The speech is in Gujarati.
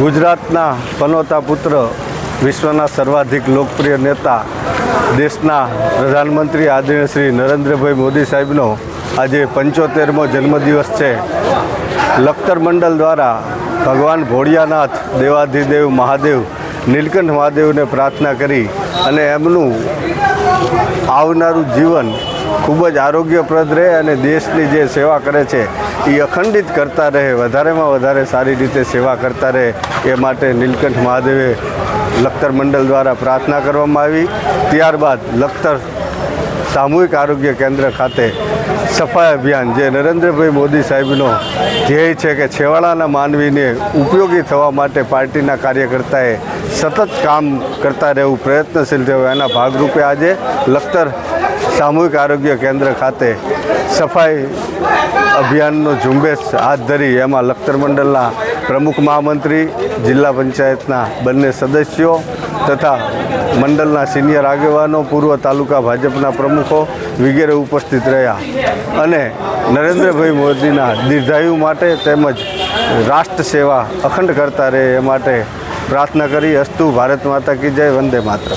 ગુજરાતના પનોતા પુત્ર, વિશ્વના સર્વાધિક લોકપ્રિય નેતા, દેશના પ્રધાનમંત્રી આદરણીય શ્રી નરેન્દ્રભાઈ મોદી સાહેબનો આજે પંચોતેરમો જન્મદિવસ છે. લખતર મંડળ દ્વારા ભગવાન ભોળિયાનાથ દેવાધિદેવ મહાદેવ, નીલકંઠ મહાદેવને પ્રાર્થના કરી અને એમનું આવનારું જીવન ખૂબ જ આરોગ્યપ્રદ રહે અને દેશની જે સેવા કરે છે, એ અખંડિત કરતા રહે, વધારેમાં વધારે સારી રીતે સેવા કરતા રહે, એ માટે નીલકંઠ મહાદેવે લખતર મંડળ દ્વારા પ્રાર્થના કરવામાં આવી. ત્યારબાદ લખતર સામૂહિક આરોગ્ય કેન્દ્ર ખાતે સફાઈ અભિયાન, જે નરેન્દ્રભાઈ મોદી સાહેબનો ધ્યેય છે કે છેવાડાના માનવીને ઉપયોગી થવા માટે પાર્ટીના કાર્યકર્તાએ સતત કામ કરતા રહેવું પ્રયત્નશીલ થયું. એના ભાગરૂપે આજે લખતર સામૂહિક આરોગ્ય કેન્દ્ર ખાતે સફાઈ અભિયાનનો ઝુંબેશ હાથ ધરી એમાં લખતર મંડળના પ્રમુખ મહામંત્રી, જિલ્લા પંચાયતના બંને સદસ્યો તથા મંડળના સિનિયર આગેવાનો, પૂર્વ તાલુકા ભાજપના પ્રમુખો વગેરે ઉપસ્થિત રહ્યા. અને નરેન્દ્રભાઈ મોદીના દીર્ઘાયુ માટે તેમજ રાષ્ટ્ર સેવા અખંડ કરતા રહે એ માટે પ્રાર્થના કરી, અસ્તુ ભારત માતા કી જય, વંદે માત્ર